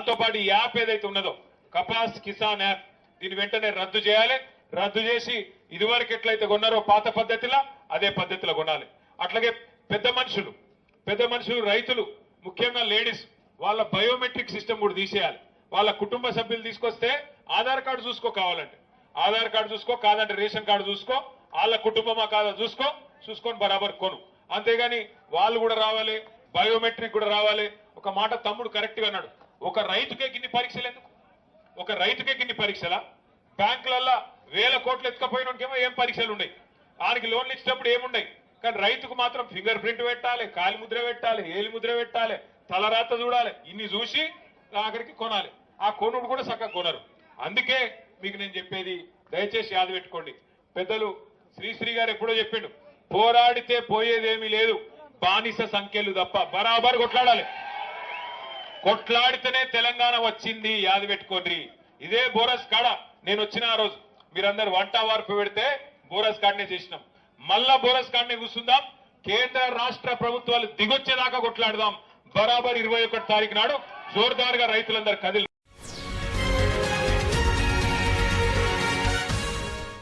దాంతోపాటు ఈ యాప్ ఏదైతే ఉన్నదో కపాస్ కిసాన్ యాప్ దీని వెంటనే రద్దు చేయాలి. రద్దు చేసి ఇదివరకు ఎట్లయితే కొన్నారో పాత పద్ధతిలో అదే పద్ధతిలో కొనాలి. అట్లాగే పెద్ద మనుషులు పెద్ద మనుషులు రైతులు ముఖ్యంగా లేడీస్ వాళ్ళ బయోమెట్రిక్ సిస్టమ్ కూడా తీసేయాలి. వాళ్ళ కుటుంబ సభ్యులు తీసుకొస్తే ఆధార్ కార్డు చూసుకో కావాలంటే. ఆధార్ కార్డు చూసుకో కాదంటే రేషన్ కార్డు చూసుకో వాళ్ళ కుటుంబమా కాదా చూసుకో చూసుకొని బరాబర్ కొను. అంతేగాని వాళ్ళు కూడా రావాలి బయోమెట్రిక్ కూడా రావాలి. ఒక మాట తమ్ముడు కరెక్ట్గా అన్నాడు. ఒక రైతుకే గిన్ని పరీక్షలు ఎందుకు? ఒక రైతుకే గిన్ని పరీక్షలా? బ్యాంకులల్లో వేల కోట్లు ఎత్తుకపోయినకేమో ఏం పరీక్షలు ఉన్నాయి ఆయనకి లోన్లు ఇచ్చినప్పుడు ఏమున్నాయి కానీ రైతుకు మాత్రం ఫింగర్ ప్రింట్ పెట్టాలి కాలి ముద్ర పెట్టాలి ఏలి ముద్ర పెట్టాలి తలరాత చూడాలి ఇన్ని చూసి ఆఖరికి కొనాలి. ఆ కొనుడు కూడా చక్కగా కొనరు. అందుకే మీకు నేను చెప్పేది దయచేసి యాద పెట్టుకోండి. పెద్దలు శ్రీశ్రీ గారు ఎప్పుడో చెప్పిండు పోరాడితే పోయేదేమీ లేదు బానిస సంఖ్యలు తప్ప బరాబర్ కొట్లాడాలి. కొట్లాడితేనే తెలంగాణ వచ్చింది యాది పెట్టుకోండి. ఇదే బోరస్ కాడ నేను వచ్చిన ఆ రోజు. మీరందరు వంట వార్పు పెడితే బోరస్ కాడనే చేసినాం. మళ్ళా బోరస్ కాడనే కూర్చుందాం. కేంద్ర రాష్ట్ర ప్రభుత్వాలు దిగొచ్చేదాకా కొట్లాడదాం. బరాబర్ ఇరవై ఒకటి తారీఖు నాడు జోర్దార్గా రైతులందరూ కదిలి